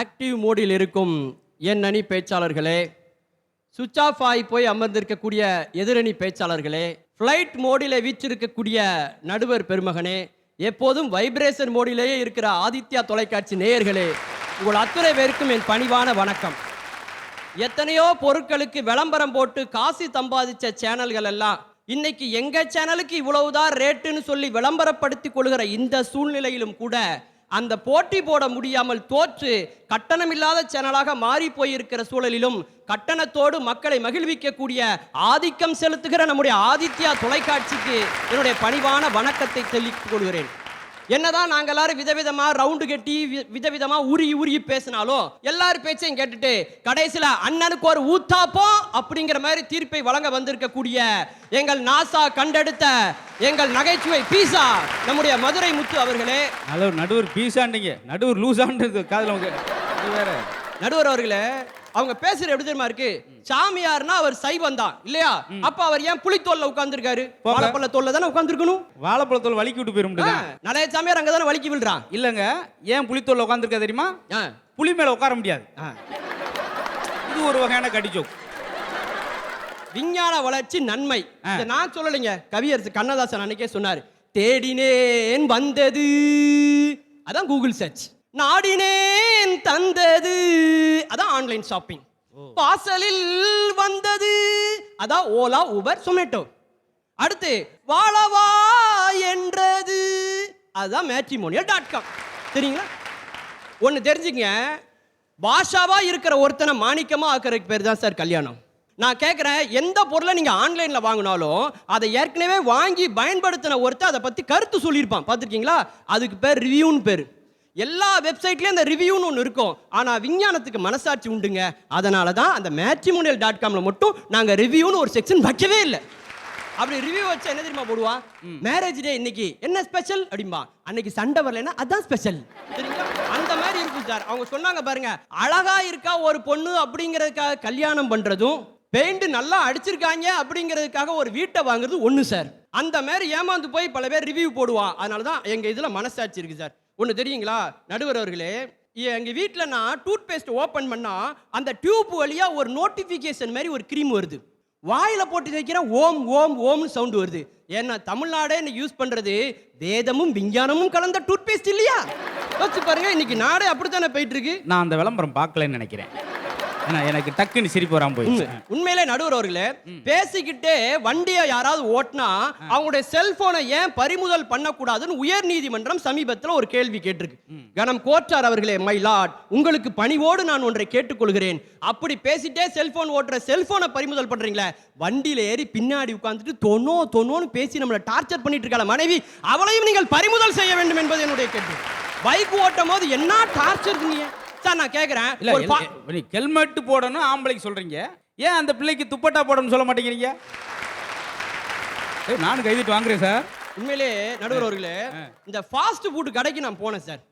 Active மோடில் இருக்கும் என் அணி பேச்சாளர்களே. சுவிட்ச் ஆஃப் ஆகி போய் அமர்ந்திருக்கக்கூடிய எதிரணி பேச்சாளர்களே ஃப்ளைட் மோடில் வீச்சிருக்கக்கூடிய நடுவர் பெருமகனே எப்போதும் வைப்ரேஷன் மோடிலேயே இருக்கிற ஆதித்யா தொலைக்காட்சி நேயர்களே உங்கள் அத்துணை பேருக்கும் என் பணிவான வணக்கம். எத்தனையோ பொருட்களுக்கு விளம்பரம் போட்டு காசு சம்பாதிச்ச சேனல்கள் எல்லாம் இன்னைக்கு எங்கள் சேனலுக்கு இவ்வளவுதான் ரேட்டுன்னு சொல்லி விளம்பரப்படுத்திக் கொள்கிற இந்த சூழ்நிலையிலும் கூட அந்த போட்டி போட முடியாமல் தோற்று கட்டணமில்லாத சேனலாக மாறி போயிருக்கிற சூழலிலும் கட்டணத்தோடு மக்களை மகிழ்விக்கக்கூடிய ஆதிக்கம் செலுத்துகிற நம்முடைய ஆதித்யா தொலைக்காட்சிக்கு என்னுடைய பணிவான வணக்கத்தை தெரிவித்துக் கொள்கிறேன். என்னதான் நாங்க எல்லாரும் விதவிதமா ரவுண்டு கட்டி விதவிதமா உருகி உருகி பேசினாலும் எல்லார் பேச்சையும் கேட்டுட்டு கடைசியில அண்ணனுக்கு ஒரு ஊத்தாப்போம் அப்படிங்கிற மாதிரி தீர்ப்பை வழங்க வந்திருக்கக்கூடிய எங்கள் நாசா கண்டெடுத்த எங்கள் நகைச்சுவை பீசா நம்முடைய மதுரை முத்து அவர்களே. ஹலோ நடுவர் பீஸாண்டீங்க நடுவர் லூஸான்றது காதுல உங்க வேற. நடுவர் அவர்களே அவங்க பேசுற எப்படி தெரியுமா இருக்கு? சாமியார்னா அவர் சைவம் தான் இல்லையா? அப்ப அவர் ஏன் புலித்தோல்ல உட்கார்ந்திருக்காரு. வாழைப்பழ தோல்ல தானே உட்கார்ந்திருக்கணும்? வாழைப்பழத்தோல் வலிக்கி விட்டு போயிரும் நிறைய சாமியார் அங்க தானே வலிக்கி விழுறான். இல்லங்க ஏன் புளித்தோல்ல உட்காந்துருக்க தெரியுமா? புளி மேல உட்கார முடியாது. இது ஒரு வகையான கடிச்சோக் விஞ்ஞான வளர்ச்சி நன்மை. நான் சொல்லலைங்க. கவியரசு கண்ணதாசன் அன்னைக்கே சொன்னார் தேடினேன் வந்தது. அதான் கூகுள் சர்ச் நாடினேன் தந்தது. அதான் ஆன்லைன் ஷாப்பிங். வாசலில் வந்தது. அதான் ஓலா ஊபர் சொமேட்டோ. அடுத்து வாழவா என்றது. அதுதான் மேட்ரிமோனியல் டாட் காம் சரிங்களா ஒன்று தெரிஞ்சுங்க பாஷாவா இருக்கிற ஒருத்தனை மாணிக்கமா ஆக்கிறதுக்கு பேர் தான் சார் கல்யாணம். நான் கேட்குறேன் எந்த பொருளை நீங்கள் ஆன்லைனில் வாங்கினாலும் அதை ஏற்கனவே வாங்கி பயன்படுத்தின ஒருத்தன் அதை பற்றி கருத்து சொல்லியிருப்பான். பார்த்துருக்கீங்களா? அதுக்கு பேர் ரிவ்யூன்னு பேர். எல்லா வெப்சைட்லேயும் அந்த ரிவ்யூன்னு ஒன்று இருக்கும். ஆனால் விஞ்ஞானத்துக்கு மனசாட்சி உண்டுங்க. அதனால தான் அந்த மேட்ரிமோனியல் டாட் காமில் மட்டும் நாங்கள் ரிவ்யூன்னு ஒரு செக்ஷன் வைக்கவே இல்லை. அப்படி ரிவ்யூ வச்சா என்ன தெரியுமா போடுவான் மேரேஜ் டே இன்னைக்கு. என்ன ஸ்பெஷல் அப்படிம்பா. அன்னைக்கு சண்டை வரலைன்னா அதான் ஸ்பெஷல் சரிங்களா அந்த மாதிரி இருக்கும் சார். அவங்க சொன்னாங்க பாருங்க அழகா இருக்கா ஒரு பொண்ணு அப்படிங்கிறதுக்காக கல்யாணம் பண்றதும் பெயிண்ட் நல்லா அடிச்சிருக்காங்க அப்படிங்கிறதுக்காக ஒரு வீட்டை வாங்குறது ஒண்ணு சார். அந்த மாதிரி ஏமாந்து போய் பல பேர் ரிவ்யூ போடுவான் அதனால தான் எங்க இதுல மனசாட்சி இருக்கு சார். ஒன்று தெரியுங்களா? நடுவர் அவர்களே எங்கள் வீட்டில் நான் டூத் பேஸ்ட் ஓப்பன் பண்ணால் அந்த டியூப் வழியாக ஒரு நோட்டிஃபிகேஷன் மாதிரி ஒரு க்ரீம் வருது. வாயில் போட்டு வைக்கிறேன் ஓம் ஓம் ஓம்னு சவுண்டு வருது. ஏன்னா தமிழ்நாடே இன்னைக்கு யூஸ் பண்ணுறது வேதமும் விஞ்ஞானமும் கலந்த டூத் பேஸ்ட் இல்லையா? யோசிச்சு பாருங்க இன்னைக்கு நாடே அப்படித்தானே போயிட்டு இருக்கு? நான் அந்த விளம்பரம் பார்க்கலன்னு நினைக்கிறேன். எனக்கு டக்குன்னு சிரிப்பு வராம போயிடுச்சு. உண்மையிலே நடுவர் அவர்களே பேசிக்கிட்டே வண்டியை யாராவது ஓட்டினா அவங்களுடைய செல்போனை ஏன் பறிமுதல் பண்ணக்கூடாதுன்னு உயர் நீதிமன்றம் சமீபத்தில் ஒரு கேள்வி கேட்டிருக்கு. கணம் கோச்சார் அவர்களே மை லார்ட் உங்களுக்கு பணிவோடு நான் ஒன்றை கேட்டுக்கொள்கிறேன். அப்படி பேசிட்டே செல்போன் ஓட்டுற செல்போனை பறிமுதல் பண்றீங்களே வண்டியில ஏறி பின்னாடி உட்கார்ந்துட்டு தொனோ தொனோன்னு பேசி நம்மளை டார்ச்சர் பண்ணிட்டு இருக்காள மனைவி அவளையும் நீங்கள் பறிமுதல் செய்ய வேண்டும் என்பது என்னுடைய கேள்வி. பைக் ஓட்டும் போது என்ன டார்ச்சர் நீங்க சார் நான் கேட்கிறேன் இல்ல ஹெல்மெட் போடணும் ஆம்பளைக்கு சொல்றீங்க. ஏன் அந்த பிள்ளைக்கு துப்பட்டா போடணும்னு சொல்ல மாட்டேங்கிறீங்க? நானும் கைதிட்டு வாங்குறேன் சார். உண்மையிலே நடுவர் அவர்களே இந்த ஃபாஸ்ட் ஃபுட் கடைக்கு நான் போனேன் சார்.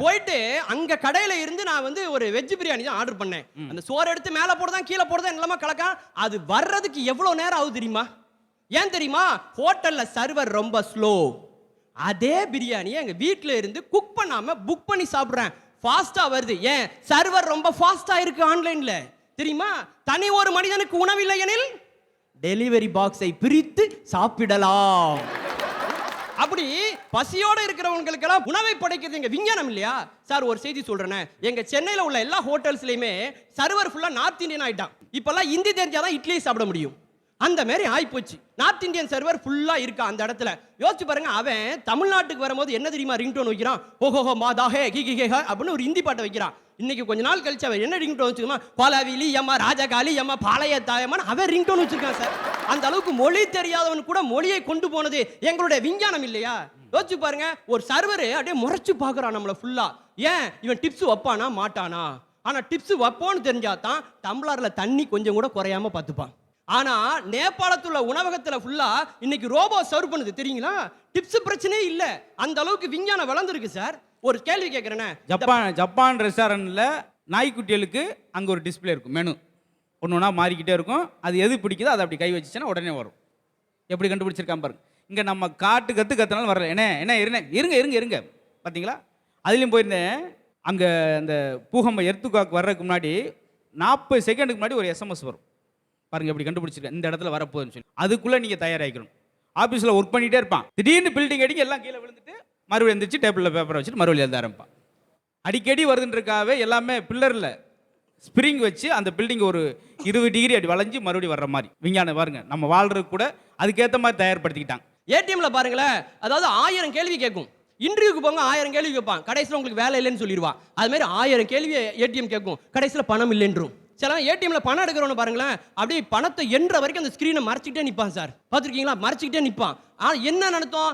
போயிட்டு அங்க கடையில இருந்து நான் வந்து ஒரு வெஜ் பிரியாணி தான் ஆர்டர் பண்ணேன். அந்த சோறு எடுத்து மேல போடுதான் கீழே போடுதான் எல்லாமே கலக்கா அது வர்றதுக்கு எவ்வளவு நேரம் ஆகுது தெரியுமா? ஏன் தெரியுமா? ஹோட்டல்ல சர்வர் ரொம்ப ஸ்லோ. அதே பிரியாணியை எங்க வீட்ல இருந்து குக் பண்ணாம புக் பண்ணி சாப்பிடுறேன். ஃபாஸ்ட்டாக வருது. ஏன்? சர்வர் ரொம்ப ஃபாஸ்ட்டாக இருக்கு ஆன்லைனில் தெரியுமா? தனி ஒரு மனிதனுக்கு உணவில்லை எனில் டெலிவரி பாக்ஸை பிரித்து சாப்பிடலாம். அப்படி பசியோட இருக்கிறவங்களுக்கெல்லாம் உணவை படைக்கிறது எங்க விஞ்ஞானம் இல்லையா? சார் ஒரு செய்தி சொல்றேன். எங்க சென்னையில் உள்ள எல்லா ஹோட்டல்ஸ்லயுமே சர்வர் ஃபுல்லா நார்த் இந்தியன் ஆயிட்டான். இப்பெல்லாம் ஹிந்தி தெரிஞ்சாதான் இட்லி சாப்பிட முடியும். அந்த மாதிரி ஆகிப்போச்சு நார்த் இந்தியன் சர்வர் ஃபுல்லாக இருக்கா அந்த இடத்துல? யோசிச்சு பாருங்க அவன் தமிழ்நாட்டுக்கு வரும்போது என்ன தெரியுமா ரிங்டோன் வைக்கிறான்? ஓஹோஹோ மாதா ஹே கி கி ஹே அப்படின்னு ஒரு ஹிந்தி பாட்டை வைக்கிறான். இன்னைக்கு கொஞ்ச நாள் கழிச்சு அவன் என்ன ரிங்டோன் வச்சுக்கோமா? பாலாவிலி அம்மா ராஜகாலி அம்மா பாளைய தாயம்மான்னு அவன் ரிங்டோன் வச்சிருக்கான் சார். அந்த அளவுக்கு மொழி தெரியாதவன் கூட மொழியை கொண்டு போனது எங்களுடைய விஞ்ஞானம் இல்லையா? யோசிச்சு பாருங்க ஒரு சர்வர் அப்படியே முறைச்சு பார்க்குறான் நம்மளை ஃபுல்லா ஏன்? இவன் டிப்ஸ் வைப்பானா? மாட்டானா? ஆனால் டிப்ஸ் வைப்போன்னு தெரிஞ்சா தான் தண்ணி கொஞ்சம் கூட குறையாம பார்த்துப்பான். ஆனால் நேபாளத்தில் உள்ள உணவகத்தில் ஃபுல்லாக இன்னைக்கு ரோபோ சர்வ் பண்ணுது தெரியுங்களா? டிப்ஸ் பிரச்சனையே இல்லை. அந்த அளவுக்கு விஞ்ஞானம் வளர்ந்துருக்கு சார் ஒரு கேள்வி கேட்குறேனே ஜப்பான் ஜப்பான் ரெஸ்டாரண்ட்டில் நாய்க்குட்டிகளுக்கு அங்கே ஒரு டிஸ்ப்ளே இருக்கும் மெனு ஒன்று ஒன்றா மாறிக்கிட்டே இருக்கும். அது எது பிடிக்குதோ அதை அப்படி கை வச்சுச்சுன்னா உடனே வரும். எப்படி கண்டுபிடிச்சிருக்கான் பாருங்க. இங்கே நம்ம காட்டு கற்று கத்துனாலும் வரல. என்ன என்ன இருங்க இருங்க இருங்க இருங்க. பார்த்தீங்களா அதுலேயும் போயிருந்தேன். அங்கே அந்த பூகம்ப எர்த்துக்காக்கு வர்றதுக்கு முன்னாடி நாற்பது செகண்டுக்கு முன்னாடி ஒரு எஸ்எம்எஸ் வரும். பாருங்க எப்படி கண்டுபிடிச்சிருக்கேன் இந்த இடத்துல வரப்போகுதுன்னு சொல்லி. அதுக்குள்ளே நீங்கள் தயாராகிக்கணும். ஆஃபீஸில் ஒர்க் பண்ணிகிட்டே இருப்பான். திடீர்னு பில்டிங் அடிக்க எல்லாம் கீழே விழுந்துட்டு மறுபடியும் எந்திரிச்சு டேபிளில் பேப்பரை வச்சுட்டு மறுபடியும் எழுத ஆரம்பிப்பான். அடிக்கடி வருதுன்றக்காகவே எல்லாமே பில்லரில் ஸ்ப்ரிங் வச்சு அந்த பில்டிங் ஒரு இருபது டிகிரி அப்படி வளைஞ்சு மறுபடியும் வர்ற மாதிரி. விஞ்ஞானம் பாருங்க நம்ம வாழ்றது கூட அதுக்கேற்ற மாதிரி தயார்படுத்திக்கிட்டாங்க ஏடிஎம்ல பாருங்களேன் அதாவது ஆயிரம் கேள்வி கேட்கும். இன்டர்வியூக்கு போங்க ஆயிரம் கேள்வி கேட்பான். கடைசியில் உங்களுக்கு வேலை இல்லைன்னு சொல்லிடுவான். அது மாதிரி ஆயிரம் கேள்வி ஏடிஎம் கேட்கும். கடைசியில் பணம் இல்லைன்றும். சில ஏடிஎம்ல பணம் எடுக்கிறவனு பாருங்களேன். அப்படியே பணத்தை என்ற வரைக்கும் அந்த ஸ்க்ரீனை மறைச்சிக்கிட்டே நிற்பான் சார். பார்த்துருக்கீங்களா? மறைச்சிக்கிட்டே நிற்பான் ஆனால் என்ன நடத்தும்?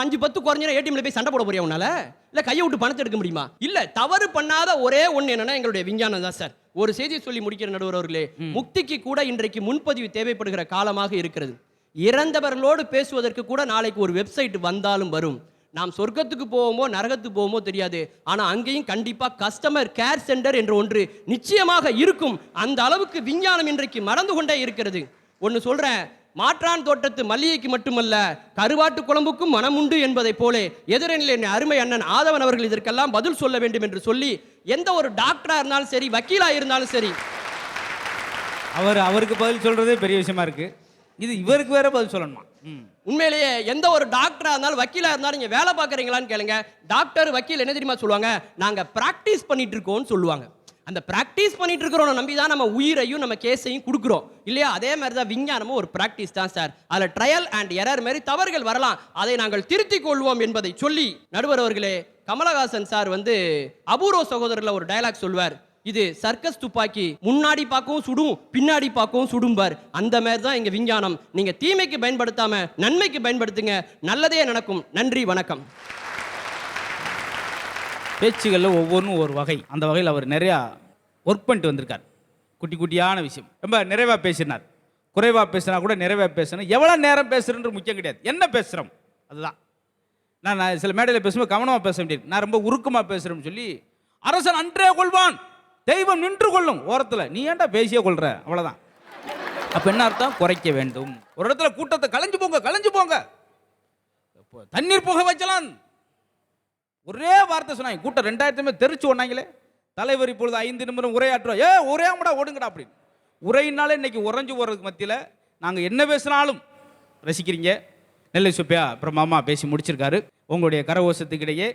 அஞ்சு பத்து குறைஞ்சா ஏடிஎம்ல போய் சண்டை போட போறியா உன்னால? இல்லை கையை விட்டு பணத்தை எடுக்க முடியுமா? இல்லை தவறு பண்ணாத ஒரே ஒன்று என்னன்னா எங்களுடைய விஞ்ஞானம் தான் சார். ஒரு செய்தியை சொல்லி முடிக்கிற நடுவர் அவர்களே முக்திக்கு கூட இன்றைக்கு முன்பதிவு தேவைப்படுகிற காலமாக இருக்கிறது. இறந்தவர்களோடு பேசுவதற்கு கூட நாளைக்கு ஒரு வெப்சைட் வந்தாலும் வரும். நாம் சொர்க்கத்துக்கு போவோமோ நரகத்துக்கு போவோமோ தெரியாது. ஆனால் அங்கேயும் கண்டிப்பாக கஸ்டமர் கேர் சென்டர் என்ற ஒன்று நிச்சயமாக இருக்கும். அந்த அளவுக்கு விஞ்ஞானம் இன்றைக்கு மறந்து கொண்டே இருக்கிறது. ஒன்று சொல்கிறேன் மாற்றான் தோட்டத்து மல்லிகைக்கு மட்டுமல்ல கருவாட்டு குழம்புக்கும் மனமுண்டு என்பதைப் போலே எதிரில் என் அருமை அண்ணன் ஆதவன் அவர்கள் இதற்கெல்லாம் பதில் சொல்ல வேண்டும் என்று சொல்லி எந்த ஒரு டாக்டராக இருந்தாலும் சரி வக்கீலாக இருந்தாலும் சரி. அவர் அவருக்கு பதில் சொல்கிறதே பெரிய விஷயமா இருக்குது இது இவருக்கு வேற பதில் சொல்லணுமா? உண்மையிலேயே எந்த ஒரு டாக்டரா இருந்தாலும் வக்கீலா இருந்தாலும் நீங்க வேலை பார்க்குறீங்களான்னு கேளுங்க. டாக்டர் வக்கீல் என்ன தெரியுமா சொல்லுவாங்க? நாங்க பிராக்டிஸ் பண்ணிட்டு இருக்கோம்னு சொல்லுவாங்க. அந்த பிராக்டிஸ் பண்ணிட்டு இருக்கிறோம் நம்பி தான் நம்ம உயிரையும் நம்ம கேஸையும் கொடுக்குறோம். இல்லையா? அதே மாதிரி தான் விஞ்ஞானமும் ஒரு பிராக்டிஸ் தான் சார் அதில் ட்ரையல் அண்ட் எரர் மாதிரி தவறுகள் வரலாம். அதை நாங்கள் திருத்திக் கொள்வோம் என்பதை சொல்லி நடுவர் அவர்களே கமலஹாசன் சார் வந்து அபூர்வ சகோதரில் ஒரு டயலாக் சொல்வார் இது சர்க்கஸ் துப்பாக்கி. முன்னாடி பார்க்கவும் சுடும் பின்னாடி பார்க்கவும் சுடும்பார். அந்த மாதிரி தான் எங்க விஞ்ஞானம். நீங்க தீமைக்கு பயன்படுத்தாம நன்மைக்கு பயன்படுத்துங்க. நல்லதே நடக்கும். நன்றி வணக்கம். பேச்சுகளில் ஒவ்வொன்றும் ஒரு வகை. அந்த வகையில் அவர் நிறையா ஒர்க் பண்ணிட்டு வந்திருக்கார். குட்டி குட்டியான விஷயம். ரொம்ப நிறைவாக பேசினார். குறைவாக பேசினா கூட நிறைவாக பேசணும். எவ்வளோ நேரம் பேசுகிறன்ற முக்கியம் கிடையாது. என்ன பேசுகிறோம் அதுதான். நான் நான் சில மேடையில் பேசும்போது கவனமாக பேச வேண்டியது. நான் ரொம்ப உருக்கமாக பேசுகிறேன்னு சொல்லி அரசன் அன்றே கொள்வான். தெய்வம் நின்று கொள்ளும் ஓரத்தில் நீ ஏன்டா பேசியே கொள்ற? அவ்வளோதான் அப்போ என்ன அர்த்தம்? குறைக்க வேண்டும். ஒரு இடத்துல கூட்டத்தை கலைஞ்சு போங்க கலைஞ்சு போங்க. தண்ணீர் புகை வச்சலாம். ஒரே வார்த்தை சொன்னாங்க கூட்டம் ரெண்டாயிரத்துமே தெரிச்சு ஒன்னாங்களே. தலைவர் இப்பொழுது ஐந்து நிமிடம் உரையாற்றுவோம் ஏ ஒரே உரையாமடா ஓடுங்கடா அப்படின்னு. உரையினாலே இன்னைக்கு உறைஞ்சு போகிறதுக்கு மத்தியில் நாங்கள் என்ன பேசினாலும் ரசிக்கிறீங்க. நெல்லை சுப்பியா அப்புறம் மாமா பேசி முடிச்சிருக்காரு. உங்களுடைய கரகோஷத்துக்கிடையே